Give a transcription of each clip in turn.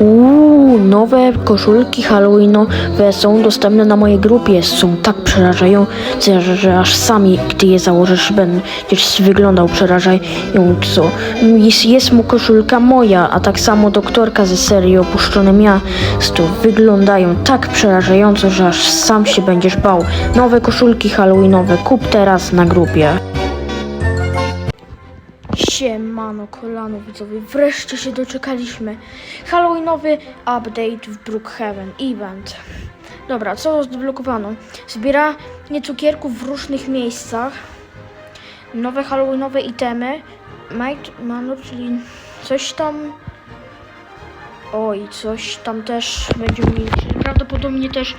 Uuu, nowe koszulki halloweenowe są dostępne na mojej grupie. Są tak przerażające, że, aż sami, gdy je założysz, będziesz wyglądał przerażająco. Jest, jest mu koszulka moja, a tak samo doktorka ze serii Opuszczone Miasto. Wyglądają tak przerażająco, że aż sam się będziesz bał. Nowe koszulki halloweenowe kup teraz na grupie. Siemano, kolano widzowie, wreszcie się doczekaliśmy. Halloweenowy update w Brookhaven Event. Dobra, co odblokowano? Zbieranie cukierków w różnych miejscach. Nowe halloweenowe itemy. Might Manor, czyli coś tam... Oj, coś tam też będziemy mieli. Prawdopodobnie też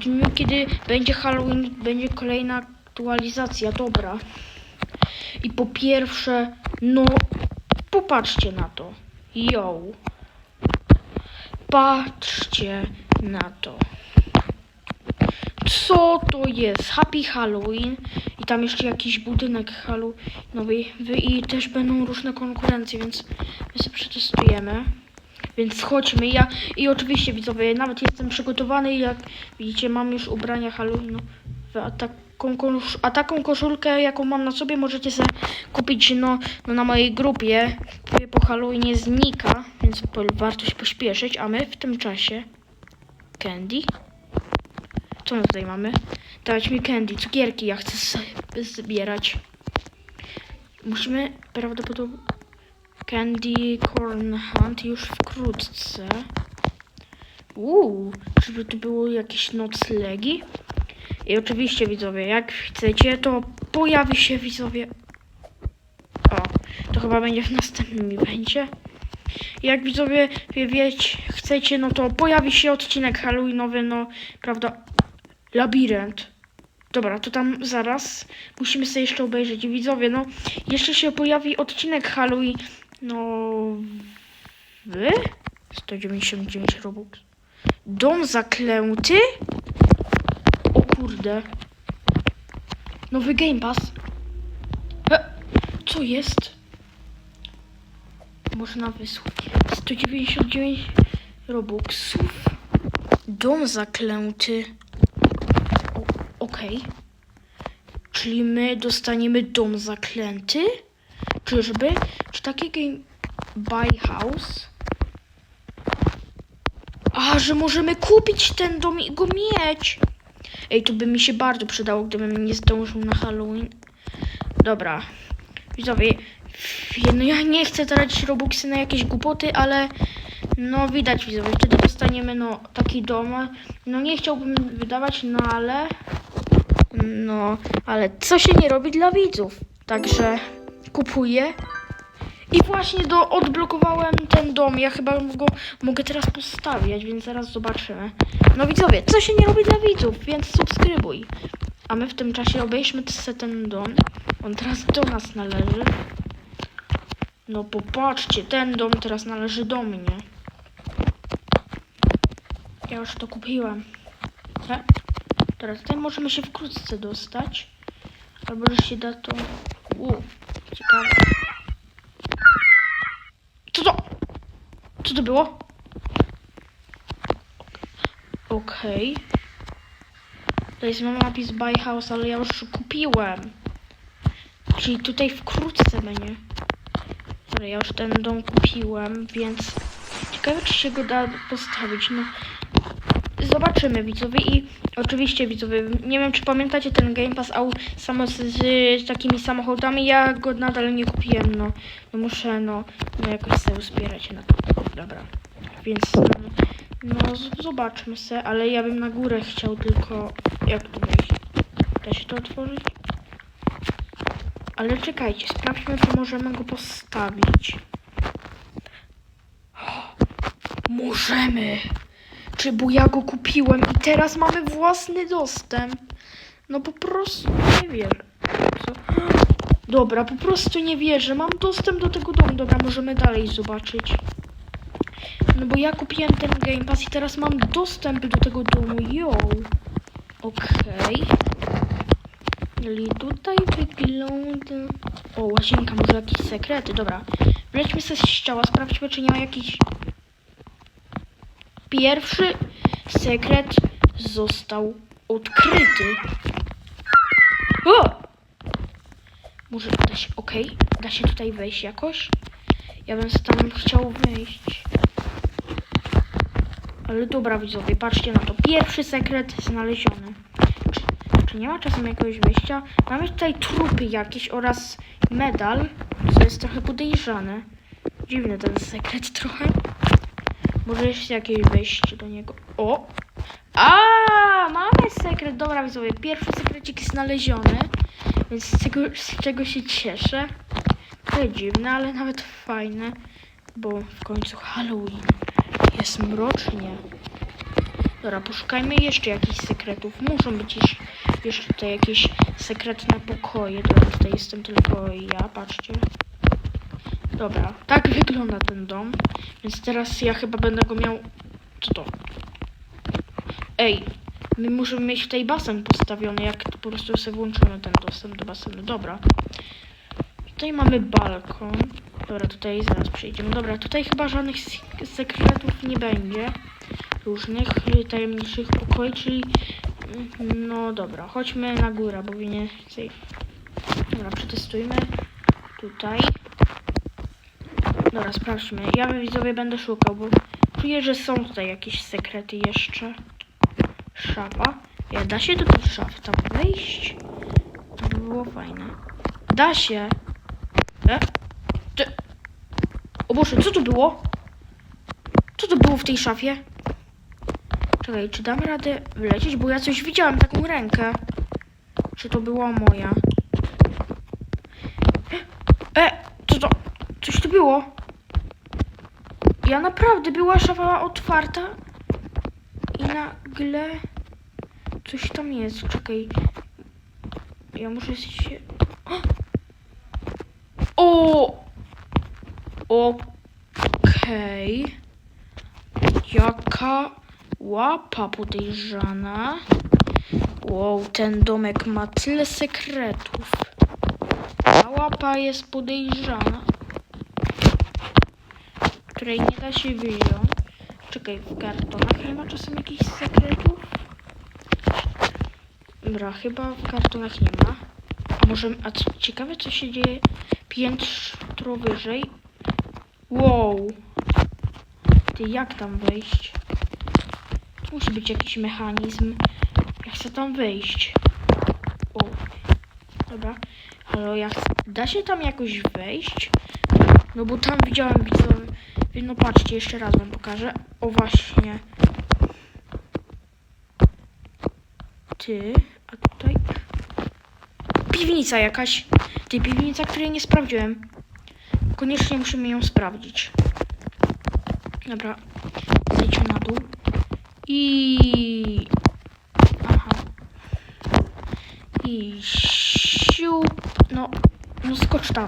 dniu, kiedy będzie Halloween, będzie kolejna aktualizacja. Dobra. I po pierwsze, no, popatrzcie na to. Yo. Patrzcie na to. Co to jest? Happy Halloween. I tam jeszcze jakiś budynek Halloweenowy. Wy- I też będą różne konkurencje, więc my sobie przetestujemy. Więc chodźmy. Ja i oczywiście widzowie, nawet jestem przygotowany. Jak widzicie, mam już ubrania Halloweenowe. A kosz, a taką koszulkę, jaką mam na sobie, możecie sobie kupić no, no na mojej grupie. Po Halloweenie znika, więc warto się pośpieszyć. A my w tym czasie candy. Co my tutaj mamy? Dać mi candy, cukierki, ja chcę zbierać. Musimy prawdopodobnie Candy Corn Hunt już wkrótce. Uuu, żeby tu było jakieś noclegi. I oczywiście widzowie, jak chcecie, to pojawi się widzowie. O, to chyba będzie w następnym evencie. Jak widzowie wie, wieć, chcecie, no to pojawi się odcinek Halloweenowy, no prawda? Labirynt. Dobra, to tam zaraz musimy sobie jeszcze obejrzeć. Widzowie, no jeszcze się pojawi odcinek Halloween. No. Wy? 199 robux. Dom zaklęty? Kurde. Nowy Game Pass. E, co jest? Można wysłać. 199 robuxów. Dom zaklęty. Okej. Czyli my dostaniemy dom zaklęty? Czyżby? Czy takie game buy house? A, że możemy kupić ten dom i go mieć. Ej, to by mi się bardzo przydało, gdybym nie zdążył na Halloween. Dobra. Widzowie, no ja nie chcę tracić robuxy na jakieś głupoty, ale no widać widzowie, wtedy dostaniemy no taki dom. No nie chciałbym wydawać, no ale no, ale co się nie robi dla widzów. Także kupuję. I właśnie do, odblokowałem ten dom. Ja chyba go mogę teraz postawiać, więc zaraz zobaczymy. No widzowie, co się nie robi dla widzów, więc subskrybuj. A my w tym czasie obejrzmy sobie ten dom. On teraz do nas należy. No popatrzcie, ten dom teraz należy do mnie. Ja już to kupiłem. Tak? Teraz tutaj możemy się wkrótce dostać. Albo że się da to. U, ciekawe. Co to? Co to było? Okej. To jest mam napis buy house, ale ja już kupiłem. Czyli tutaj wkrótce będzie. Dobra, ja już ten dom kupiłem, więc ciekawe czy się go da postawić. No, zobaczymy widzowie i oczywiście widzowie, nie wiem czy pamiętacie ten Game Pass au, samo z, z takimi samochodami, ja go nadal nie kupiłem, no, no muszę no, no jakoś sobie uzbierać na to, dobra, więc no, no z- zobaczmy se, ale ja bym na górę chciał tylko, jak tu wejść, da się to otworzyć? Ale czekajcie, sprawdźmy, czy możemy go postawić. Możemy! Czy bo ja go kupiłem i teraz mamy własny dostęp? No po prostu nie wierzę. Co? Dobra, po prostu nie wierzę. Mam dostęp do tego domu. Dobra, możemy dalej zobaczyć. No bo ja kupiłem ten Game Pass i teraz mam dostęp do tego domu. Yo. Okej. Czyli tutaj wygląda... O, łazienka, może jakieś sekrety. Dobra. Wlećmy sobie z ściała, sprawdźmy, czy nie ma jakiś... Pierwszy sekret został odkryty. O! Może da się, okej, da się tutaj wejść jakoś? Ja bym tam chciał wejść. Ale dobra widzowie, patrzcie na to. Pierwszy sekret znaleziony. Czy, czy nie ma czasem jakiegoś wejścia? Mamy tutaj trupy jakieś oraz medal, co jest trochę podejrzane. Dziwny ten sekret trochę. Może jest jakieś wejście do niego. O! A, mamy sekret. Dobra widzowie, pierwszy sekrecik znaleziony. Więc z, tego, z czego się cieszę. Trochę dziwne, ale nawet fajne. Bo w końcu Halloween. Jest mrocznie. Dobra, poszukajmy jeszcze jakichś sekretów. Muszą być jeś- jeszcze tutaj jakieś sekretne pokoje. Dobra, tutaj jestem tylko ja, patrzcie. Dobra, tak wygląda ten dom. Więc teraz ja chyba będę go miał... Co to? Ej, my musimy mieć tutaj basen postawiony, jak po prostu sobie włączymy ten dostęp do basenu. Dobra. Tutaj mamy balkon. Dobra, tutaj zaraz przejdziemy. Dobra, tutaj chyba żadnych sek- sekretów nie będzie. Różnych y, tajemniczych pokoi, czyli... mm, No dobra, chodźmy na górę, bo więcej... Dobra, przetestujmy. Tutaj. Dobra, sprawdźmy. Ja widzowie będę szukał, bo czuję, że są tutaj jakieś sekrety jeszcze. Szafa. Ja, da się do tej szafy tam wejść? To by było fajne. Da się. E? Ty. O Boże, co to było? Co to było w tej szafie? Czekaj, czy dam radę wlecieć? Bo ja coś widziałem, taką rękę. Czy to była moja? E, co to? Coś tu było? Ja naprawdę była szafa otwarta i nagle coś tam jest. Czekaj. Ja muszę się. O! Okej. Jaka łapa podejrzana. Wow, ten domek ma tyle sekretów. Ta łapa jest podejrzana. Której nie da się wyjąć. Czekaj, w kartonach nie ma czasem jakichś sekretów? Dobra, chyba w kartonach nie ma. A może, a co, ciekawe co się dzieje piętro wyżej. Wow. Ty, jak tam wejść? Tu musi być jakiś mechanizm. Ja chcę tam wejść. O. Dobra. Ale ja chcę... Da się tam jakoś wejść? No bo tam widziałem widzowie. No patrzcie, jeszcze raz wam pokażę. O właśnie. Ty, a tutaj... Piwnica jakaś. Ty, piwnica, której nie sprawdziłem. Koniecznie musimy ją sprawdzić. Dobra. Zejdźmy na dół. I... Aha. I... Siu... No... No skocz tam.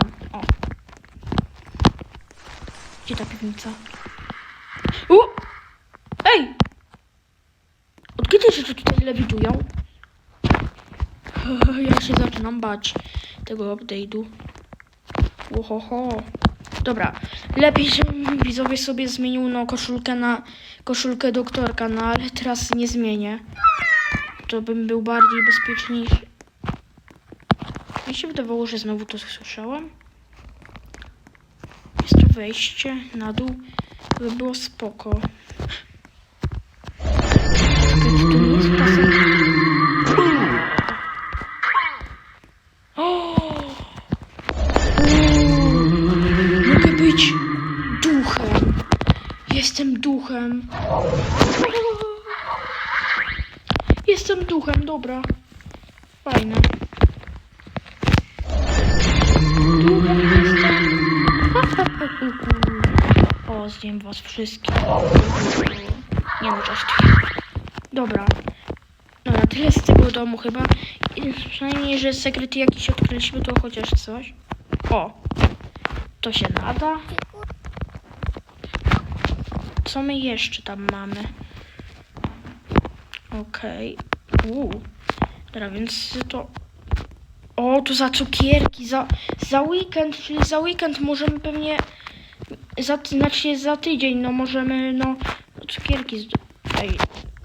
Gdzie ta piwnica? U! Ej! Od kiedy rzeczy tutaj lewitują? Ja się zaczynam bać tego update'u. Ohoho. Dobra, lepiej, żebym widzowie sobie zmienił no koszulkę na koszulkę doktorka, no ale teraz nie zmienię. To bym był bardziej bezpieczniejszy. Mi się wydawało, że znowu to słyszałam. Wejście na dół, by było spoko. Mogę być duchem. Jestem duchem. Jestem duchem, dobra. Fajne. Zjem was wszystkich. Nie no, żartuję. Dobra. Dobra, tyle z tego domu chyba. I Przynajmniej, że sekrety jakieś odkryliśmy, to chociaż coś. O! To się nada. Co my jeszcze tam mamy? Okej. Okay. Dobra, więc to... O, to za cukierki, za, za weekend, czyli za weekend możemy pewnie za, znaczy za tydzień, no możemy, no, cukierki z... Ej,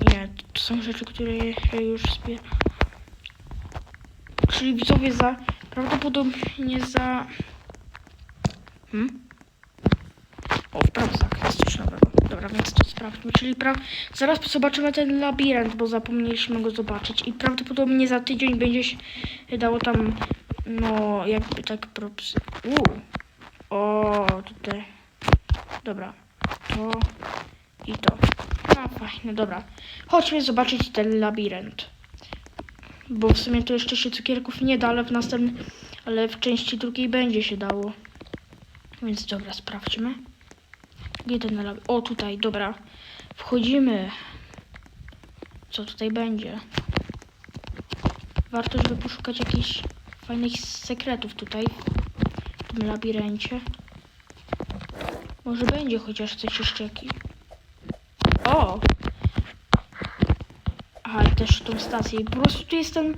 nie, to są rzeczy, które ja już zbieram. Czyli widzowie za, prawdopodobnie za... Hmm? O, w prawo zakres stycznowego. Dobra, więc to sprawdźmy. Czyli pra... zaraz zobaczymy ten labirynt, bo zapomnieliśmy go zobaczyć. I prawdopodobnie za tydzień będzie się dało tam, no, jakby tak props... Uuu. O, tutaj. Dobra. To i to. No fajnie, dobra. Chodźmy zobaczyć ten labirynt. Bo w sumie to jeszcze się cukierków nie da, ale w następnym, ale w części drugiej będzie się dało. Więc dobra, sprawdźmy. Gdzie ten labirynt? O, tutaj, dobra. Wchodzimy. Co tutaj będzie? Warto, żeby poszukać jakichś fajnych sekretów tutaj. W tym labiryncie. Może będzie chociaż coś jeszcze jakiś. O! Aha, i też tą stację. I po prostu tu jest ten...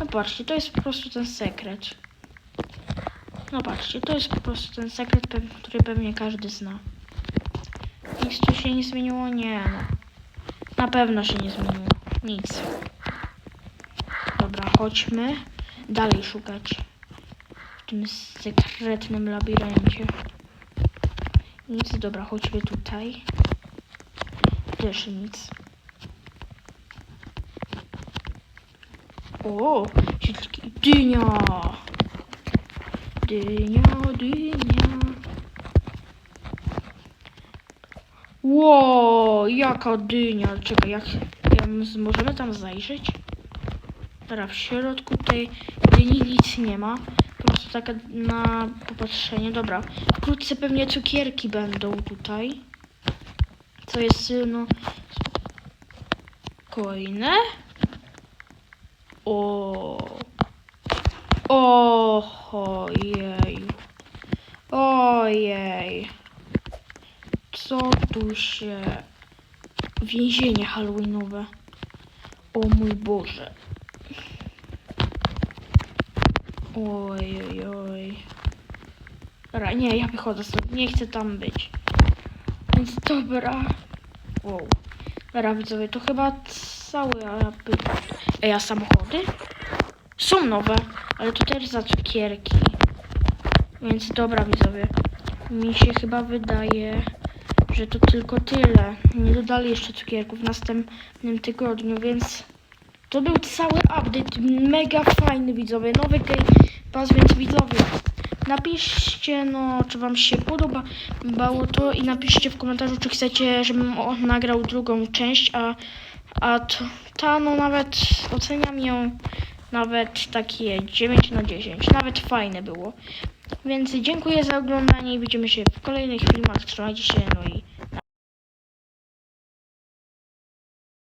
No patrzcie, to jest po prostu ten sekret. No patrzcie, to jest po prostu ten sekret, który pewnie każdy zna. Nic tu się nie zmieniło? Nie, no. Na pewno się nie zmieniło. Nic. Dobra, chodźmy dalej szukać. W tym sekretnym labiryncie. Nic, dobra, chodźmy tutaj. Też nic. O, siedliki. Dynia! Dynia, dynia. Ło, jaka dynia. Czekaj, jak, jak możemy tam zajrzeć? Dobra, w środku tej dyni nic nie ma. Taka na popatrzenie. Dobra, wkrótce pewnie cukierki będą tutaj. Co jest, y, no... Spokojne. O. Ojej. Ojej. Co tu się... Więzienie halloweenowe. O mój Boże. Oj, oj, oj. Dobra, nie, ja wychodzę stąd. Nie chcę tam być. Więc dobra. Wow. Dobra, widzowie, to chyba jakby... Ej, a samochody? Są nowe, ale to też za cukierki. Więc dobra, widzowie. Mi się chyba wydaje, że to tylko tyle. Nie dodali jeszcze cukierków w następnym tygodniu, więc to był cały update. Mega fajny, widzowie. Nowy Game Pass, więc widzowie. Napiszcie, no, czy wam się podobało to i napiszcie w komentarzu, czy chcecie, żebym nagrał drugą część, a, a ta, no, nawet oceniam ją nawet takie 9 na 10. Nawet fajne było. Więc dziękuję za oglądanie i widzimy się w kolejnych filmach. Trzymajcie się, no i